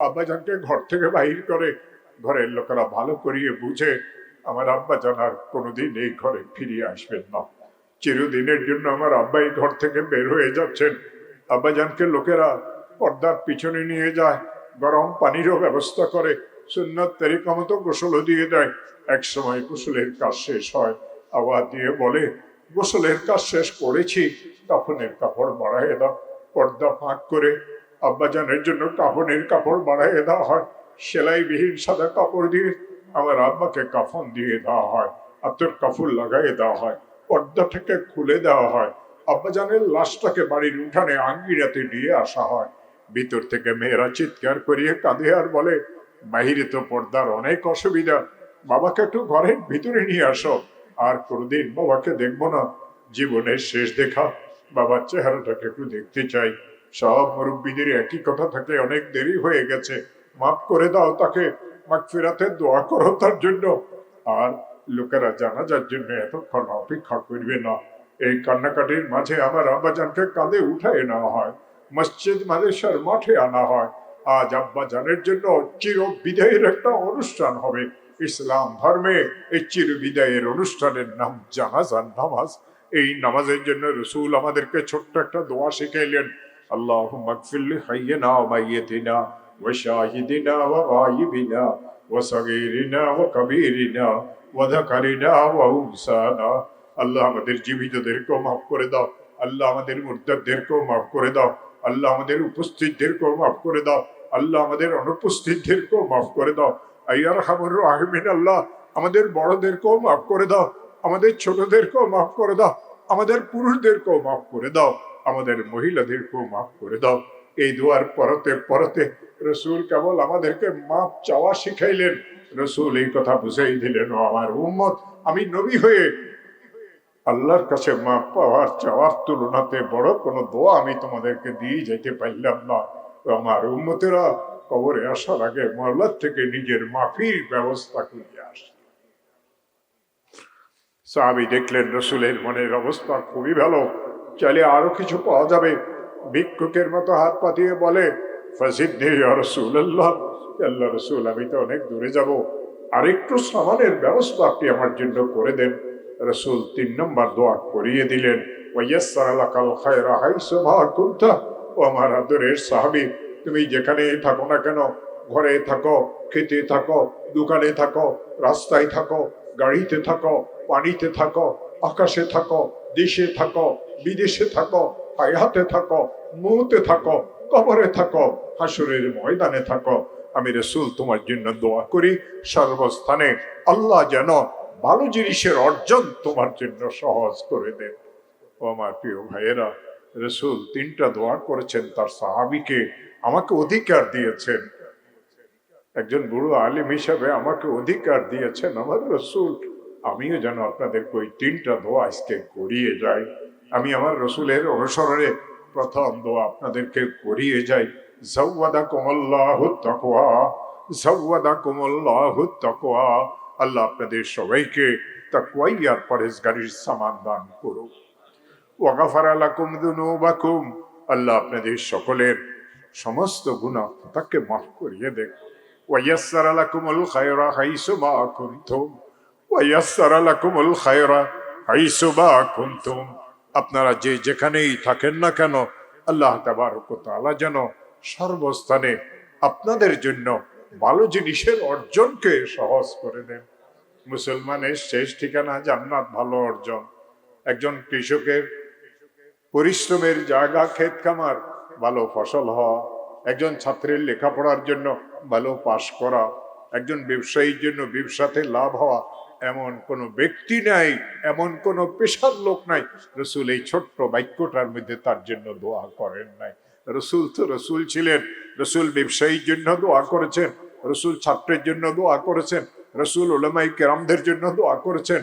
আব্বাজানকে ঘর থেকে বাহির করে ঘরের লোকেরা ভালো করিয়ে বুঝে আমার আব্বাজান আর কোনোদিন এই ঘরে ফিরিয়ে আসবেন না। চিরদিনের জন্য আমার আব্বা এই ঘর থেকে বের হয়ে যাচ্ছেন। আব্বাজানকে লোকেরা পর্দার পিছনে নিয়ে যায়, গরম পানিরও ব্যবস্থা করে, সুন্নত তরিকা মতো গোসলও দিয়ে দেয়। এক সময় গোসলের কাজ শেষ হয় আবার দিয়ে বলে, গোসলের কাজ শেষ করেছি। কাফনের কাপড় বাড়াইয়ে দাও, পর্দা ফাঁক করে আব্বাজানের জন্য কাফনের কাপড় বাড়াইয়ে দেওয়া হয়, সেলাইবিহীন সাদা কাপড় দিয়ে আমার আব্বাকে কাফন দিয়ে দেওয়া হয়, আত্মর কাফুর লাগাইয়ে দেওয়া হয় পর্দাটাকে খুলে দেওয়া হয়, আব্বাজানের লাশটাকে বাড়ির উঠানে আঙ্গিরাতে নিয়ে আসা হয়। ভিতর থেকে মেয়েরা চিৎকার করিয়ে কাঁদে আর বলে, বাহিরে তো পর্দার অনেক অসুবিধা, বাবাকে একটু ঘরের ভিতরে নিয়ে আসো, আর কোনোদিন বাবাকে দেখব না, জীবনের শেষ দেখা, বাবার চেহারাটাকে একটু দেখতে চাই। সব মুরব্বীদের একই কথা থাকে, অনেক দেরি হয়ে গেছে। মাফ করে দাও তাকে, মাগফিরাতে দোয়া করো তার জন্য। আর লোকেরা জানাজার জন্য এতক্ষণ অপেক্ষা করবে না। এই কান্নাকাটির মাঝে আমার আব্বাজানকে কাঁধে উঠায় নেওয়া হয়, মসজিদ মাদেশার মাঠে আনা হয়। আজ আব্বাজানের জন্য চির বিদায়ের একটা অনুষ্ঠান হবে। ইসলাম ধর্মে এই চির বিদায়ের অনুষ্ঠানের নাম জানাজান নামাজ। এই নামাজের জন্য রসুল আমাদেরকে ছোট্ট একটা দোয়া শিখাইলেন। আল্লাহ মকফিল হাইয়না মাইয়েতিনা وشاهدنا وغائبنا وصغيرنا وكبيرنا وذكرنا وأنسانا আল্লাহ আমাদের জীবিতদেরকেও মাফ করে দাও আল্লাহ আমাদের মুর্দাদেরকেও মাফ করে দাও আল্লাহ আমাদের উপস্থিতদেরকেও মাফ করে দাও আল্লাহ আমাদের অনুপস্থিতদেরকেও মাফ করে দাও আইয়ার হামর রাহমিন আল্লাহ আমাদের বড়দেরকেও মাফ করে দাও আমাদের ছোটদেরকেও মাফ করে দাও আমাদের পুরুষদেরকেও মাফ করে দাও আমাদের মহিলাদেরকেও মাফ করে দাও। এই দুয়ার পরতে পরতে রসুল কেবল আমাদেরকে মাপ চাওয়া শিখাইলেন। রসুল এই কথা বুঝাই দিলেন আমার উম্মত, আমি নবী হয়ে আল্লাহর কাছে মাপ পাওয়ার চাওয়ার তুলনাতে বড় কোনো দোয়া আমি তোমাদেরকে দিয়ে যেতে পারলাম না। আমার উম্মতেরা, কবরে আসার আগে মহল্লার থেকে নিজের মাফির ব্যবস্থা করিয়ে আস। সাহাবি দেখলেন রসুলের মনের অবস্থা খুবই ভালো। চাইলে আরও কিছু পাওয়া যাবে। ভিক্ষুকের মতো হাত পাতিয়ে বলে, ফসিদ্ধি রসুল আল্লাহ রসুল, আমি তো অনেক দূরে যাব। আরেকটু সামানের ব্যবস্থা আপনি আমার জন্য করে দেন। রসুল তিন নম্বর দোয়া করিয়ে দিলেন ও আমার আদরের সাহাবী, তুমি যেখানেই থাকো না কেন, ঘরে থাকো, খেতে থাকো, দোকানে থাকো, রাস্তায় থাকো, গাড়িতে থাকো, পানিতে থাকো, আকাশে থাকো দেশে থাকো, বিদেশে থাকো হায়াতে থাকো, মুহূর্তে থাকো, কবরে থাকো, হাসুরের ময়দানে থাকো। আমি রসুল তোমার জন্য দোয়া করি, সর্বস্থানে আল্লাহ যেন ভালো জিনিসের অর্জন তোমার জন্য সহজ করে দেন। ও আমার প্রিয় ভাইয়েরা, রসুল তিনটা দোয়া করেছেন, তার সাহাবিকে আমাকে অধিকার দিয়েছেন। একজন বুড়ো আলিম হিসাবে আমাকে অধিকার দিয়েছেন, আমার রসুল আমিও যেন আপনাদেরকে ওই তিনটা দোয়া আজকে করিয়ে যাই। আমি আমার রসুলের অনুসরণে প্রথম দোয়া আপনাদেরকে করিয়ে যাই। জৌয়াদা কোমল্লাহ তকোয়া জৌয়াদা কোমল্লাহ তকোয়া আল্লাহ আপনাদের সবাইকে তাকুয়াই আর পরেশগারির সামান দান করুক। ওয়াগাফার আলাকুম দুনুবাকুম। আল্লাহ আপনাদের সকলের সমস্ত গুণা তাকে মাফ করিয়ে দেখ ওয়াইয়াসার আলাকুমুল খায়রা হাইসু মা কুনতুম। ওয়াইয়াসার আলাকুমুল খায়রা হাইসু মা কুনতুম। আপনারা যে যেখানেই থাকেন না কেন, আল্লাহ তাবারক তাআলা যেন সর্বস্থানে আপনাদের জন্য ভালো জিনিসের অর্জনকে সহজ করে দেন। মুসলমানের শেষ ঠিকানা জান্নাত, ভালো অর্জন। একজন কৃষকের পরিশ্রমের জায়গা ক্ষেত খামার, ভালো ফসল হওয়া। একজন ছাত্রের লেখাপড়ার জন্য ভালো পাশ করা। একজন ব্যবসায়ীর জন্য ব্যবসাতে লাভ হওয়া। এমন কোনো ব্যক্তি নাই, এমন কোনো পেশার লোক নাই। রসুল এই ছোট্ট বাক্যটার মধ্যে তার জন্য দোয়া করেন নাই। রসুল তো রসুল ছিলেন, রসুল ব্যবসায়ীর জন্য দোয়া করেছেন, রসুল ছাত্রের জন্য দোয়া করেছেন, রসুল ওলামাই কেরামদের জন্য দোয়া করেছেন,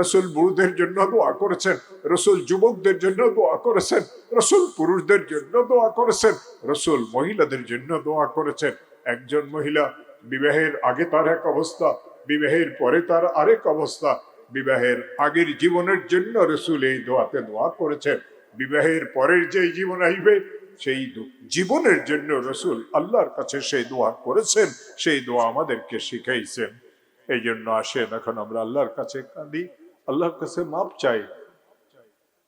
রসুল বুড়োদের জন্য দোয়া করেছেন, রসুল যুবকদের জন্য দোয়া করেছেন, রসুল পুরুষদের জন্য দোয়া করেছেন, রসুল মহিলাদের জন্য দোয়া করেছেন। একজন মহিলা বিবাহের আগে তার এক অবস্থা বিবাহের পরে তার আরেক অবস্থা। বিবাহের আগের জীবনের জন্য রসুল এই দোয়াতে দোয়া করেছেন। বিবাহের পরের যে জীবন আসবে, সেই জীবনের জন্য রসুল আল্লাহর কাছে সেই দোয়া করেছেন, সেই দোয়া আমাদেরকে শিখাইছেন। এই জন্য আসেন, এখন আমরা আল্লাহর কাছে কাঁদি। আল্লাহর কাছে মাপ চাই।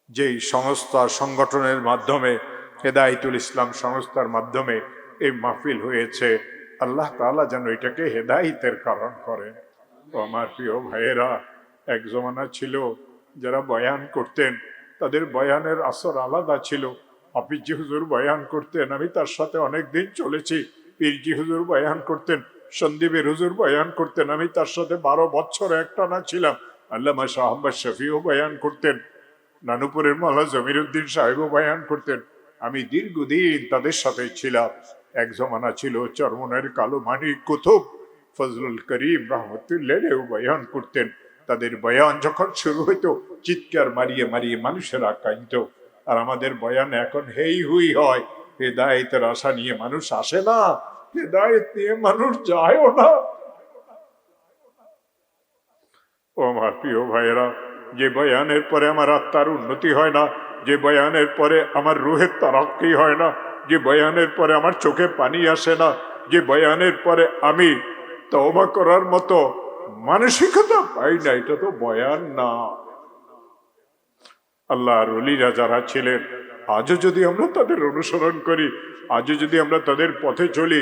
যেই সংস্থা, সংগঠনের মাধ্যমে, হেদায়তুল ইসলাম সংস্থার মাধ্যমে এই মাহফিল হয়েছে, আল্লাহ তাআলা যেন এটাকে হেদায়তের কারণ করেন। আমার প্রিয় ভাইয়েরা, এক জমানা ছিল যারা বয়ান করতেন, তাদের বয়ানের আসর আলাদা ছিল। হাফিজি হুজুর বয়ান করতেন, আমি তার সাথে অনেক দিন চলেছি। পীরজি হুজুর বয়ান করতেন, সন্দীপের হুজুর বয়ান করতেন, আমি তার সাথে বারো বছর একটানা ছিলাম। আল্লামা শাহবাজ শফিও বয়ান করতেন, নানুপুরের মালা জমিরুদ্দিন সাহেবও বয়ান করতেন। আমি দীর্ঘদিন তাদের সাথে ছিলাম। এক জমানা ছিল চরমনের কালো মানিক কুতুব ফজলুল করিম রহমতুল্লাহ বয়ান করতেন। তাদের বয়ান যখন শুরু হইতো, চিৎকার মারিয়ে মারিয়ে মানুষেরা কাঁদত আর আমাদের বয়ান এখন হেই হুই হয় হেদায়েতের আশা নিয়ে মানুষ আসে না, হেদায়েত নিয়ে মানুষ যায়ও না। ও আমার প্রিয় ভাইয়েরা, যে বয়ানের পরে আমার আত্মার উন্নতি হয় না, যে বয়ানের পরে আমার রুহের তারাক্কি হয় না, যে বয়ানের পরে আমার চোখে পানি আসে না, যে বয়ানের পরে আমি তওবা করার মতো মানসিকতা পাই না, এটা তো বয়ান না। আল্লাহ রলিরা যারা ছিলেন, আজও যদি আমরা তাদের অনুসরণ করি, আজও যদি আমরা তাদের পথে চলি,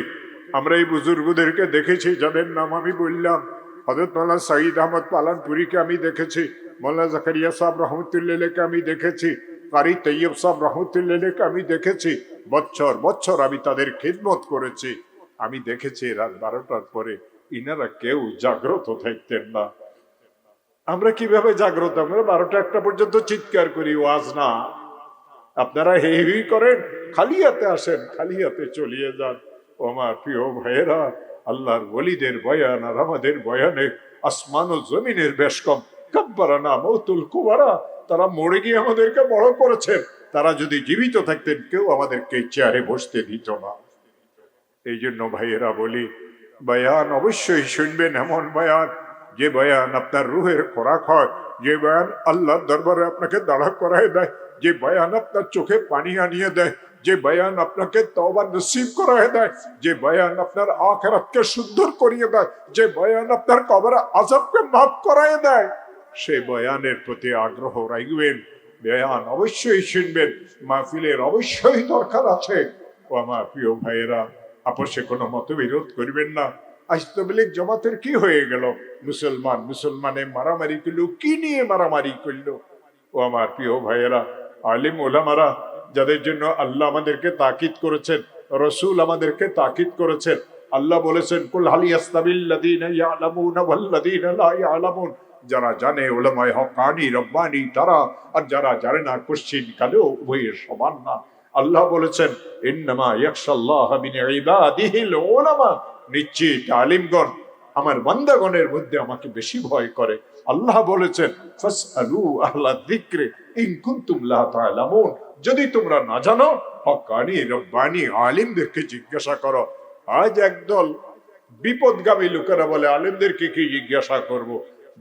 আমরা এই বুজুর্গদেরকে দেখেছি, যাদের নাম আমি বললাম। হজরত মোল্লা সাঈদ আহমদ পালানপুরীকে আমি দেখেছি মোল্লা জাকারিয়া সাহেব রহমতুল্লাহকে আমি দেখেছি, কারি তৈয়ব সাহেব রহমতুল্লাহকে আমি দেখেছি। বছর বছর আমি তাদের খিদমত করেছি। আমি দেখেছি রাত বারোটার পরে ইনারা কেউ জাগ্রত থাকতেন না। আমরা কীভাবে জাগ্রত? আমরা বারোটা একটা পর্যন্ত চিৎকার করি, ওয়াজ না। আপনারা হেভি করেন, খালি হাতে আসেন, খালি হাতে চলিয়ে যান। ও আমার প্রিয় ভাইয়েরা, আল্লাহর বলিদের বয়ান আর আমাদের বয়ানে আসমান ও জমিনের বেশ কম। কাব্বারানা মৌতুল কুবারা, তারা মরে গিয়ে আমাদেরকে বড় করেছেন। তারা যদি জীবিত থাকতেন, কেউ আমাদেরকে চেয়ারে বসতে দিত না। এই জন্য ভাইয়েরা বলি বয়ান অবশ্যই শুনবেন এমন বয়ান, যে বয়ান আপনার রুহের খোরাক হয়, যে বয়ান আল্লাহর দরবারে আপনাকে দাঁড়া করায় দেয়, যে বয়ান আপনার চোখে পানি আনিয়ে দেয়, যে বয়ান আপনাকে তওবা নসিব করায় দেয়, যে বয়ান আপনার আখেরাতকে সুন্দর করিয়ে দেয়, যে বয়ান আপনার কবর আজবকে মাফ করায় দেয়। সেই বয়ানের প্রতি আগ্রহ রাখবেন, বয়ান অবশ্যই শুনবেন, মাহফিলের অবশ্যই দরকার আছে। ও আমার প্রিয় ভাইয়েরা আপসে কোনো মতবিরোধ করবেন না। আজ তবলিক জমাতের কি হয়ে গেল? মুসলমান মুসলমানে মারামারি করল, কি নিয়ে মারামারি করল? ও আমার প্রিয় ভাইয়েরা, আলিম ওলামারা যাদের জন্য আল্লাহ আমাদেরকে তাকিদ করেছেন, রসুল আমাদেরকে তাকিদ করেছেন, আল্লাহ বলেছেন, কুল হালি ইয়ালামুন যারা জানে ওলামায় হকানি রব্বানি তারা, আর যারা জানে না, কোশ্চিন কালেও উভয়ের সমান না। আল্লাহ বলেছেন, ইন্নামা ইয়াখশাল্লাহ মিন ইবাদিহিল উলামা। নিশ্চিত আলিমগণ, আমার বান্দাগণের মধ্যে আমাকে বেশি ভয় করে। আল্লাহ বলেছেন, ফাসআলু আহলা যিকরি ইন কুনতুম লা তা'লামুন যদি তোমরা না জানো, হকানি রব্বানি আলিমদেরকে জিজ্ঞাসা করো। আজ একদল বিপদগামী লোকেরা বলে, আলিমদেরকে কি জিজ্ঞাসা করব।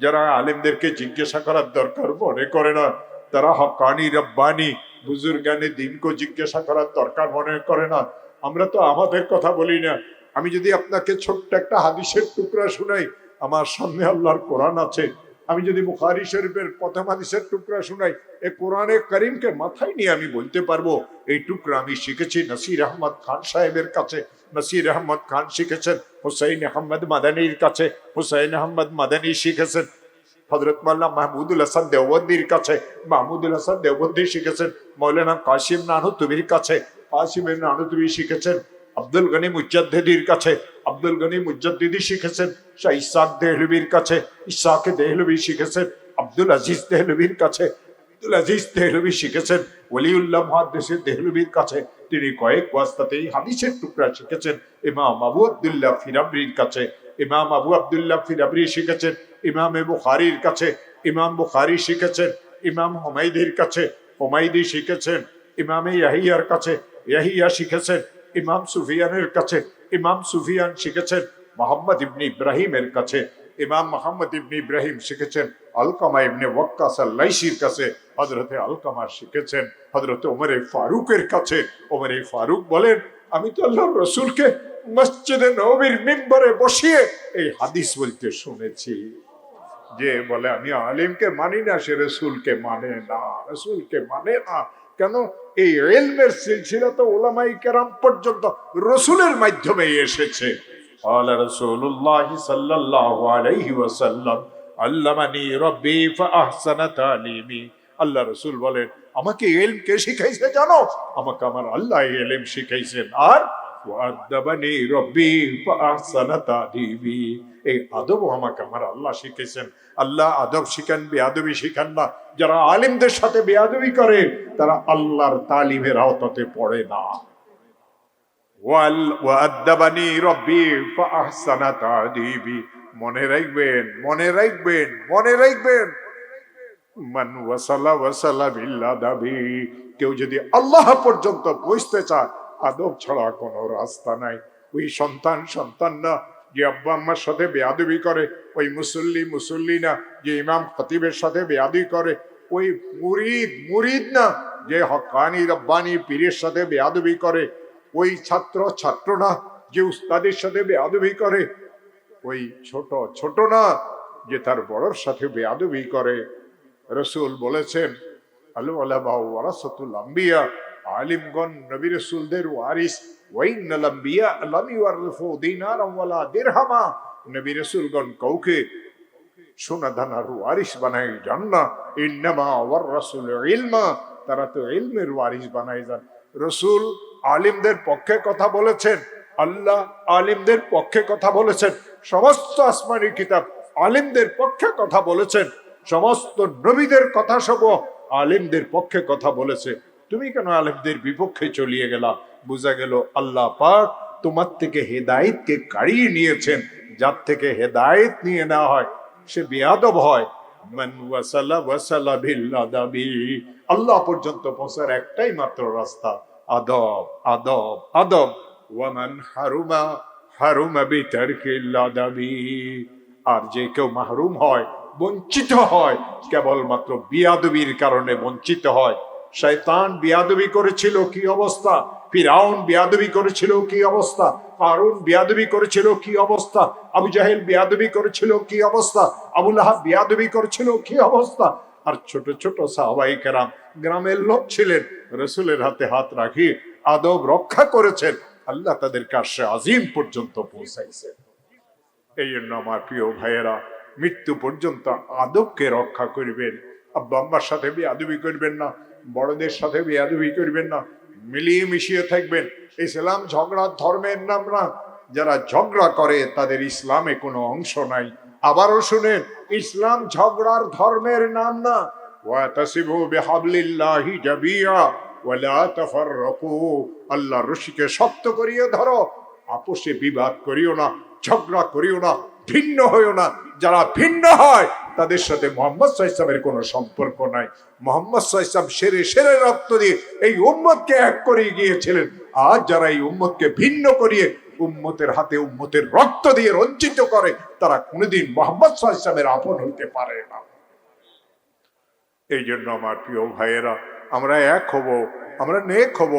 যারা আলিমদেরকে জিজ্ঞাসা করার দরকার মনে করে না, তারা হকানি রব্বানি বুজুর্গানে দিনকে জিজ্ঞাসা করার দরকার মনে করে না। আমরা তো আমাদের কথা বলি না। আমি যদি আপনাকে ছোট্ট একটা হাদিসের টুকরা শুনাই, আমার সামনে আল্লাহর কোরআন আছে। আমি যদি বুখারি শরীফের প্রথম হাদিসের টুকরা শুনাই এই কোরআনে করিমকে মাথায় নিয়ে আমি বলতে পারব, এই টুকরা আমি শিখেছি নাসির আহমদ খান সাহেবের কাছে। নাসির আহমদ খান শিখেছেন, হুসাইন আহমদ মাদানির কাছে। হুসাইন আহমদ মাদানি শিখেছেন হজরত মাল্লা মাহমুদুল হাসান দেওবন্দির কাছে, মাহমুদুল হাসান দেওবন্দি শিখেছেন মৌলানা কাশিম নানুতুবির কাছে কাশিমের নানুতুবি শিখেছেন, আব্দুল গনি মুজাদ্দিদির কাছে, আব্দুল গনি মুজাদ্দিদি শিখেছেন, শাহ ইসাক দেহলবির কাছে, ইসাকে দেহলবি শিখেছেন, আব্দুল আজিজ দেহলবির কাছে, আব্দুল আজিজ দেহলবি শিখেছেন, ওলিউল্লাহ মহাদেশের দেহলবির কাছে, তিনি কয়েক ওয়াস্তাতেই হাদিসের টুকরা শিখেছেন, ইমাম আবু আব্দুল্লাহ ফিরাবরির কাছে ইমাম আবু আবদুল্লাহ ফিরাবরি শিখেছেন, ইমাম বুখারির কাছে, ইমাম বুখারি শিখেছেন, ইমাম হুমাইদির কাছে হুমাইদি শিখেছেন, ইমামে ইয়াহিয়ার কাছে, ইয়াহিয়া শিখেছেন, ইমাম সুফিয়ানের কাছে, ইমাম সুফিয়ান শিখেছেন, মোহাম্মদ ইবনি ইব্রাহিমের কাছে, ইমাম মোহাম্মদ ইবনি ইব্রাহিম শিখেছেন, আলকামা এমনি ওয়াক্কাস লাইসির কাছে হজরতে আলকামা শিখেছেন হজরতে ওমরে ফারুকের কাছে, ওমরে ফারুক বলেন, আমি তো আল্লাহ রসুলকে মসজিদে নবীর মেম্বারে বসিয়ে এই হাদিস বলতে শুনেছি যে বলে আমি আলিমকে মানি না সে রসুলকে মানে না রসুলকে মানে না কেন এই এলমের সিলসিলা তো ওলামাই কেরাম পর্যন্ত রসুলের মাধ্যমে এসেছে قال رسول الله صلى الله عليه وسلم علمني ربي فأحسن تعليمي আল্লাহ রসুল বলেন আমাকে এলম কে শিখাইছে জানো আমাকে আমার আল্লাহ এলম শিখাইছেন আর ওয়াদ্দাবানি রব্বি ফাহসানা তাদিবি। এই আদব আমাকে আমার আল্লাহ শিখেছেন আল্লাহ আদব শিখান, বেয়াদবি শিখান না। যারা আলিমদের সাথে বেয়াদবি করে, তারা আল্লাহর তালিমের আওতাতে পড়ে না। ওয়াল ওয়াদ্দাবানি রব্বি ফাহসানা তাদিবি। মনে রাখবেন মনে রাখবেন মনে রাখবেন। মান ওয়াসালা ওয়াসালা বিল্লাহ দাবি কেউ যদি আল্লাহ পর্যন্ত পৌঁছতে চায় আদব ছাড়া কোনো রাস্তা নাই। ওই সন্তান সন্তান না, যে আব্বা আম্মার সাথে বেয়াদবি করে, ওই মুসল্লি মুসল্লি না, যে ইমাম খতিবের সাথে বেয়াদি করে, ওই মুরিদ মুরিদ না, যে হকানি রব্বানি পীরের সাথে বেয়াদবি করে, ওই ছাত্র ছাত্র না, যে উস্তাদের সাথে বেয়াদবি করে, ওই ছোট ছোট না, যে তার বড়র সাথে বেয়াদবি করে। রসুল বলেছেন আলু আলামা ওয়ারাসাতুল আম্বিয়া আলিমগণ, নবী রসুলদের ওয়ারিস ওয়াইনাল আম্বিয়া লাম ইউয়ারিফু দিনারাম ওয়ালা দিরহামা। নবী রসুলগণ কাউকে সোনা দানার ওয়ারিস বানাই যান না ইন্নামা ওয়ার রাসুল ইলমা। তারা তো ইলমের ওয়ারিস বানাই যান রসুল আলিমদের পক্ষে কথা বলেছেন, আল্লাহ আলিমদের পক্ষে কথা বলেছেন, সমস্ত আসমানি কিতাব আলিমদের পক্ষে কথা বলেছেন, সমস্ত নবীদের কথা সব আলিমদের পক্ষে কথা বলেছে। তুমি কেন আলিমদের বিপক্ষে চলিয়ে গেলা? বোঝা গেল আল্লাহ পাক তোমার থেকে হেদায়েতকে কাড়িয়ে নিয়েছেন, যার থেকে হেদায়েত নিয়ে নেওয়া হয়, সে বেয়াদব হয়। আল্লাহ পর্যন্ত পৌঁছার একটাই মাত্র রাস্তা, আদব আদব আদব। ওয়ামান হারুমা হারুমা বিতারকিল্লাদাবি। আর যে কেউ মাহরুম হয়, বঞ্চিত হয়, কেবলমাত্র বিয়াদবির কারণে বঞ্চিত হয়। শয়তান বিয়াদবি করেছিল, কি অবস্থা? ফিরাউন বিয়াদবি করেছিল, কি অবস্থা? কারুন বিয়াদবি করেছিল, কি অবস্থা? আবু জাহেল বিয়াদবি করেছিল, কি অবস্থা? আবুল আহাব বিয়াদবি করেছিল, কি অবস্থা? আর ছোট ছোট সাহবাই কেরাম গ্রামের লোক ছিলেন, রসুলের হাতে হাত রাখি, আদব রক্ষা করেছেন, আল্লাহ তাদের কাছে আজিম পর্যন্ত পৌঁছাইছেন এই জন্য আমার প্রিয় ভাইয়েরা, মৃত্যু পর্যন্ত আদবকে রক্ষা করবেন, আব্বা আম্মার সাথে বেয়াদবি করবেন না বড়দের সাথে বেয়াদবি করবেন না, মিলিয়ে মিশিয়ে থাকবেন। ইসলাম ঝগড়া ধর্মের নাম না। যারা ঝগড়া করে, তাদের ইসলামে কোনো অংশ নাই। আবারও শুনেন, ইসলাম ঝগড়ার ধর্মের নাম না। আল্লাহ রশিকে শক্ত করিয়ে ধরো। বিবাদ করিও না, ঝগড়া করিও না, ভিন্ন হইও না। যারা ভিন্ন হয় তাদের সাথে মোহাম্মদ সাইসামের কোনো সম্পর্ক নাই। মোহাম্মদ সাইসাম সেরে সেরে রক্ত দিয়ে এই উম্মতকে এক করে গিয়েছিলেন। আজ যারা এই উম্মতকে ভিন্ন করিয়ে উম্মতের হাতে উম্মতের রক্ত দিয়ে রঞ্জিত করে, তারা কোনোদিন মোহাম্মদ সাইসামের আপন হইতে পারে না। এই জন্য আমার প্রিয় ভাইয়েরা, আমরা এক হব, আমরা নেক হব,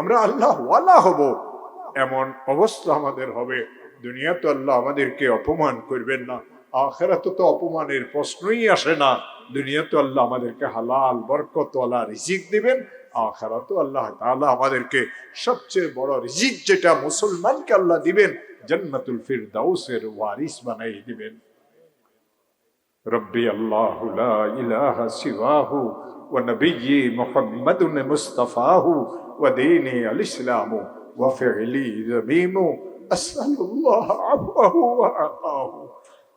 আমরা আল্লাহ ওয়ালা হব। এমন অবস্থা আমাদের হবে। দুনিয়া তো আল্লাহ আমাদেরকে অপমান করবেন না। আখেরাত তো অপমানের প্রশ্নই আসে না দুনিয়া তো আল্লাহ আমাদেরকে হালাল বরকতওয়ালা রিজিক দিবেন আখেরা তো আল্লাহ তাআলা আমাদেরকে সবচেয়ে বড় রিজিক যেটা মুসলমানকে আল্লাহ দিবেন জান্নাতুল ফিরদাউসের ওয়ারিস বানাই দিবেন ربي الله لا إله سواه ونبي محمد مصطفاه وديني الإسلام وفعلي ذميم أسأل الله عفوه وعطاه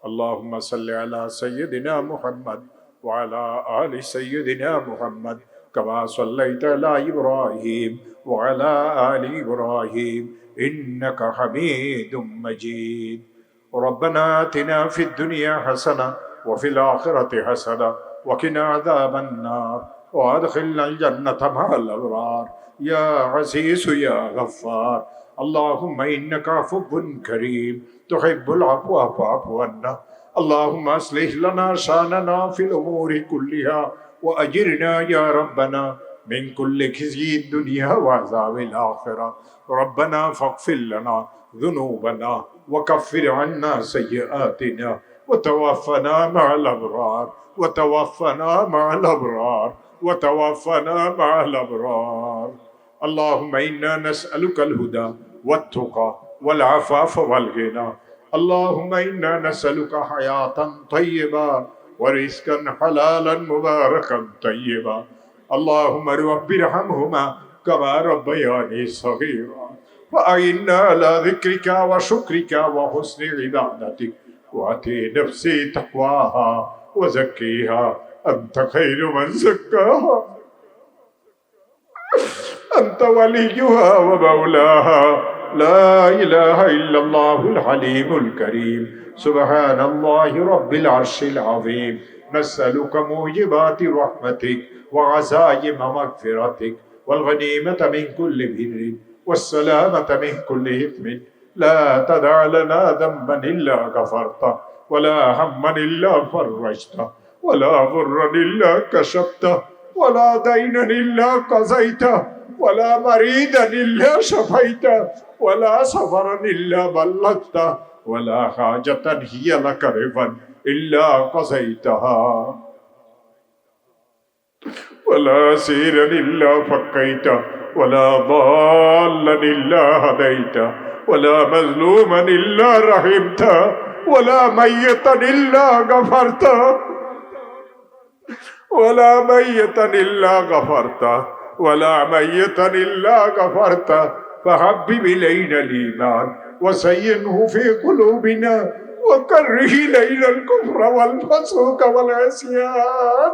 اللهم صل على سيدنا محمد وعلى آل سيدنا محمد كما صليت على إبراهيم وعلى آل إبراهيم إنك حميد مجيد. ربنا آتنا في الدنيا حسنة وفي الآخرة حسنة وقنا عذاب النار وأدخلنا الجنة مع الأبرار. يا عزيز يا غفار. اللهم إنك عفو كريم. تحب العفو فاعف عنا. اللهم أصلح لنا شأننا في الأمور كلها وأجرنا يا ربنا من كل خزي الدنيا وعذاب الآخرة. ربنا فاغفر لنا ذنوبنا وكفر عنا سيئاتنا وتوفنا مع الأبرار. وتوفنا مع الأبرار. وتوفنا مع الأبرار. اللهم إنا نسألك الهدى والتقى والعفاف والغنى. اللهم إنا نسألك حياة طيبة ورزقا حلالا مباركا طيبا. اللهم رب ارحمهما كما ربياني صغيرا. وأعنا على ذكرك وشكرك وحسن عبادتك. وأتي نفسي تقواها وزكيها. أنت خير من زكاها. أنت وليها ومولاها. لا إله إلا الله الحليم الكريم. سبحان الله رب العرش العظيم. نسألك موجبات رحمتك وعزائم مغفرتك. والغنيمة من كل بر والسلامة من كل إثم. لا تدع لنا ذنبا إلا غفرته ولا هما إلا فرجته ولا ضرا إلا كشفته ولا دينا إلا قضيته ولا مريدا إلا شفيته ولا سفرا إلا بلغته ولا حاجة هي لك رضا إلا قضيتها. ولا سيرا إلا فكيته ولا ضالا إلا هديته ولا مظلوما إلا رحمته ولا ميتا إلا غفرته ولا ميتا إلا غفرته ولا ميتا إلا غفرته فحبب إلينا الإيمان وزينه في قلوبنا وكره إلينا الكفر والفسوق والعصيان.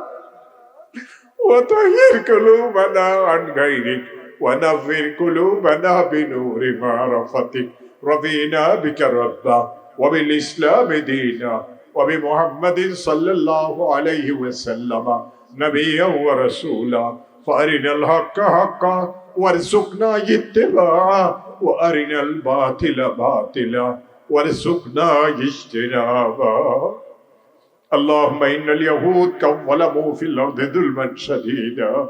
وطهر قلوبنا عن غيرك ونفر قلوبنا بنور معرفتك. رضينا بك ربا وبالإسلام دينا وبمحمد صلى الله عليه وسلم نبيا ورسولا. فأرنا الحق حقا وارزقنا اتباعه وأرنا الباطل باطلا وارزقنا اجتنابا. اللهم إن اليهود كم ظلموا في الأرض ظلما شديدا.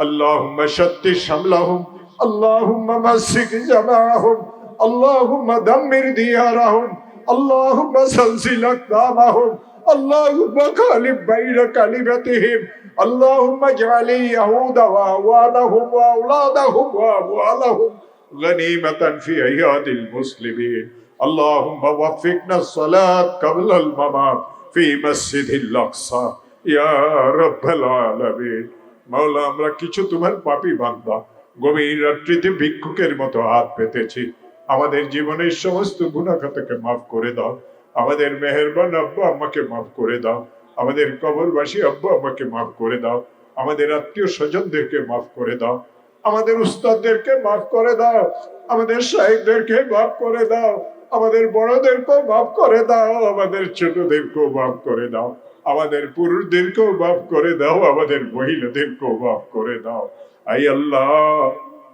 اللهم شتت شملهم اللهم مسك جمعهم اللهم دمر ديارهم اللهم زلزل أقدامهم اللهم قالب بين كلمتهم اللهم اجعل اليهود وأعوانهم وأولادهم وأموالهم غنيمة في عياد المسلمين اللهم وفقنا الصلاة قبل الممات في مسجد الأقصى يا رب العالمين মাওলা আমরা কিছু তোমার পাপি বান্দা গভীর রাত্রিতে ভিক্ষুকের মতো হাত পেতেছি আমাদের জীবনের সমস্ত গুণাখাতাকে মাফ করে দাও আমাদের মেহেরবান আব্বা আম্মাকে মাফ করে দাও আমাদের কবরবাসী আব্বা আম্মাকে মাফ করে দাও আমাদের আত্মীয় স্বজনদেরকে মাফ করে দাও আমাদের উস্তাদদেরকে মাফ করে দাও আমাদের সাহেবদেরকে মাফ করে দাও আমাদের বড়দেরকেও মাফ করে দাও আমাদের ছোটদেরকেও মাফ করে দাও আমাদের পুরুষদেরকেও মাফ করে দাও আমাদের মহিলাদেরকেও মাফ করে দাও আই আল্লাহ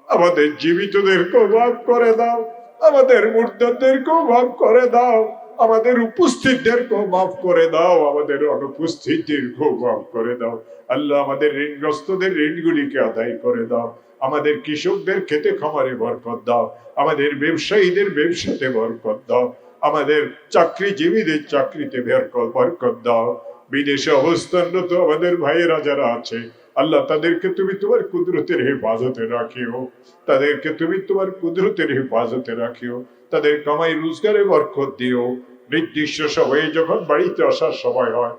আমাদের জীবিতদেরকেও মাফ করে দাও আমাদের মূর্তদেরকেও মাফ করে দাও আমাদের উপস্থিতদেরকেও মাফ করে দাও, আমাদের অনুপস্থিতদেরকেও মাফ করে দাও। আল্লাহ আমাদের ঋণগ্রস্তদের ঋণগুলিকে আদায় করে দাও। আমাদের কৃষকদের খেতে খামারে বরকত দাও। আমাদের ব্যবসায়ীদের ব্যবসাতে বরকত দাও। আমাদের চাকরিজীবীদের চাকরিতে বরকত দাও। বিদেশে অবস্থানরত আমাদের ভাইয়েরা যারা আছে, আল্লাহ তাদেরকে তুমি তোমার কুদরতের হেফাজতে রাখিও। তাদেরকে তুমি তোমার কুদরতের হেফাজতে রাখিও। তাদের কামাই রোজগারে বরকত দিও। নির্দিষ্ট সময়ে যখন বাড়িতে আসার সময় হয়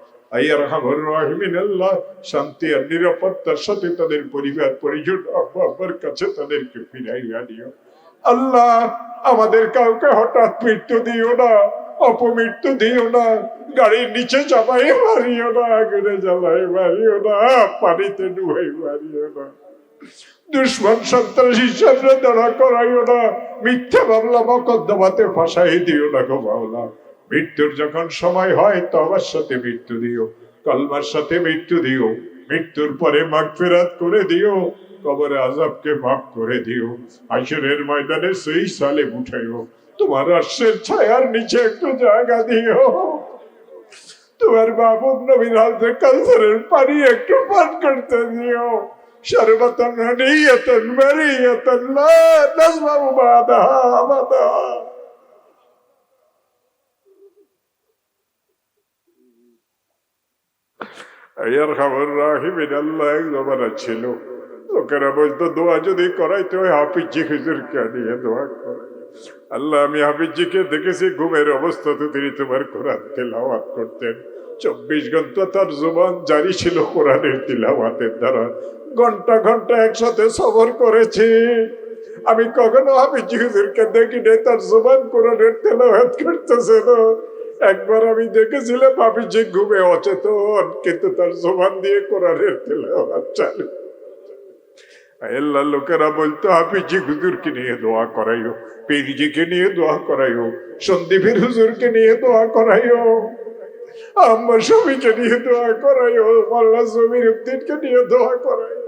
শান্তি আর নিরাপত্তার সাথে তাদের পরিবার পরিজন আব্বা আব্বার কাছে তাদেরকে ফিরাইয়া দিও আল্লাহ, আমাদের কাউকে হঠাৎ মৃত্যু দিও না, অপমৃত্যু দিও না, গাড়ির নিচে চাপাই মারিও না, আগুনে জ্বালাই মারিও না, পানিতে ডুবাই মারিও না। দুশ্মন, সন্ত্রাসী, সামনে দাঁড়া করাইও না, মিথ্যা মামলা, মকদ্দমাতে ফাঁসাই দিও না গো মাওলা মৃত্যুর যখন সময় হয়, তবার সাথে মৃত্যু দিও কলমার সাথে মৃত্যু দিও, মৃত্যুর পরে মাগফিরাত করে দিও, কবরে আজাবকে মাফ করে দিও আসরের ময়দানে সেই সালে উঠাইও, তোমার আশ্রের ছায়ার নিচে একটু জায়গা দিও। তোমার বাবুব নবীর হাতে কালসারের পানি একটু পান করতে দিও। শরবতন নিয়তন মারিয়তন লা নাসমাউ বাদাহা আবাদা এর খবর রাহিমিন আল্লাহ এক জমানা ছিল লোকেরা বলতো দোয়া যদি করাইতে হয় হাফিজি হুজুরকে নিয়ে দোয়া করে আল্লাহ আমি হাফিজিকে দেখেছি ঘুমের অবস্থাতে তিনি তোমার কোরআন তেলাওয়াত করতেন চব্বিশ ঘণ্টা তার জবান জারি ছিল কোরআনের তিলাওয়াতের দ্বারা ঘণ্টা ঘণ্টা একসাথে সবর করেছি আমি কখনো হাফিজি হুজুরকে দেখিনি তার জবান কোরআনের তেলাওয়াত করতেছে না একবার আমি দেখেছিলাম হাফিজি ঘুমে অচেতন, কিন্তু তার জবান দিয়ে কোরআনের তেলাওয়াত চালু। আল্লাহ লোকেরা বলতো হাফিজি হুজুরকে নিয়ে দোয়া করাইও পীরজিকে নিয়ে দোয়া করাইও, সন্দীপের হুজুরকে নিয়ে দোয়া করাইও, আম্মা সবিকে নিয়ে দোয়া করাইও মাল্লা জমির উদ্দিনকে নিয়ে দোয়া করাইও,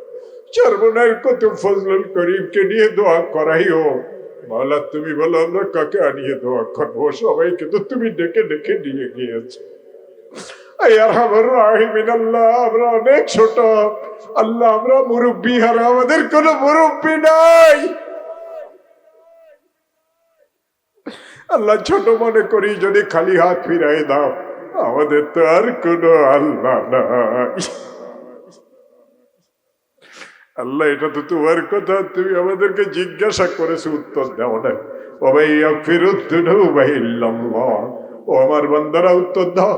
চরমনার কুতুব ফজলুল করিমকে নিয়ে দোয়া করাইও। মালা তুমি বলো, আমরা কাকে আনিয়ে দোয়া করব সবাইকে তো তুমি ডেকে ডেকে নিয়ে গিয়েছো। ছোট। আল্লাহ আমরা আমাদের কোনো নাই। আল্লাহ ছোট মনে করি, যদি খালি হাত ফিরাই দাও, আমাদের তো আর কোনো আল্লাহ নাই। আল্লাহ, এটা তো তোমার কথা, তুমি আমাদেরকে জিজ্ঞাসা করেছ উত্তর দাও না। ও ভাই ফিরত ও আমার বান্দারা, উত্তর দাও।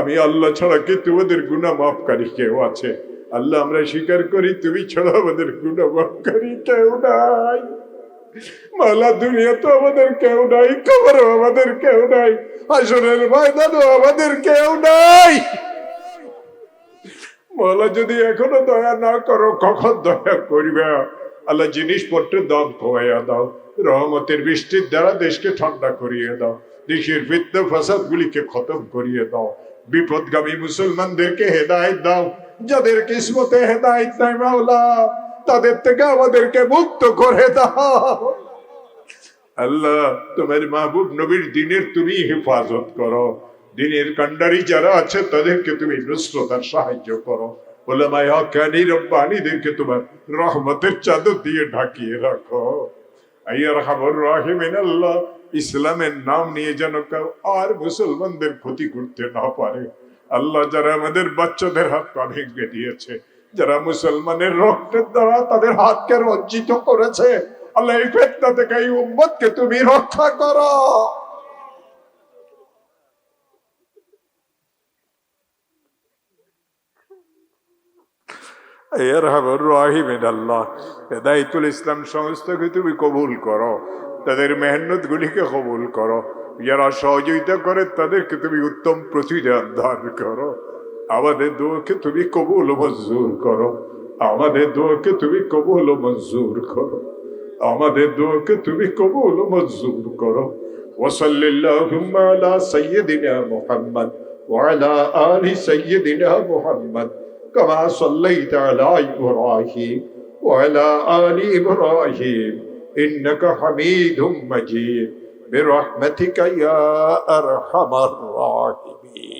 আমি আল্লাহ ছাড়া কি তোমাদের গুণা মাফকারী কেউ আছে? আল্লাহ, আমরা স্বীকার করি, তুমি ছাড়া আমাদের গুণা মাফকারী কেউ নাই। মালা দুনিয়া তো আমাদের কেউ নাই খবরও আমাদের কেউ নাই, আসরের ময়দানও আমাদের কেউ নাই। মালা যদি এখনও দয়া না করো, কখন দয়া করবে? আল্লাহ জিনিসপত্রের দাম কমাইয়া দাও, রহমতের বৃষ্টির দ্বারা দেশকে ঠান্ডা করিয়ে দাও, দেশের বৃত্ত ফাসাদ গুলিকে খতম করিয়ে দাও, বিপদগামী মুসলমানদেরকে হেদায়ত দাও, যাদের কিসমতে হেদায়ত নাই মাওলা, তাদের থেকে আমাদেরকে মুক্ত করে দাও। আল্লাহ, তোমার মাহবুব নবীর দিনের তুমি হেফাজত করো। দিনের কান্ডারি যারা আছে, তাদেরকে তুমি নুসরতার সাহায্য করো। ওলামায় হকানি রব্বানিদেরকে তোমার রহমতের চাদর দিয়ে ঢাকিয়ে রাখো। আইয়ার খবর রাহিমিন, আল্লাহ ইসলামের নাম নিয়ে যেন কেউ আর মুসলমানদের ক্ষতি করতে না পারে। আল্লাহ যারা আমাদের বাচ্চাদের হাত পা ভেঙে দিয়েছে, যারা মুসলমানের রক্তের দ্বারা তাদের হাতকে রঞ্জিত করেছে, আল্লাহ এই ফেতনা থেকে এই উম্মতকে তুমি রক্ষা করো। হেদায়তুল ইসলাম সংস্থাকে তুমি কবুল করো তাদের মেহনত গুলিকে কবুল করো যারা সহযোগিতা করে তাদেরকে তুমি উত্তম প্রতিদান দান করো আমাদের দোয়াকে তুমি কবুল ও মঞ্জুর করো আমাদের দোয়াকে তুমি কবুল ও মঞ্জুর করো আমাদের দোয়াকে তুমি কবুল ও মঞ্জুর করো وصل اللهم على سيدنا محمد وعلى آل سيدنا محمد كما صليت على إبراهيم وعلى آل إبراهيم إنك حميد مجيد. برحمتك يا أرحم الراحمين.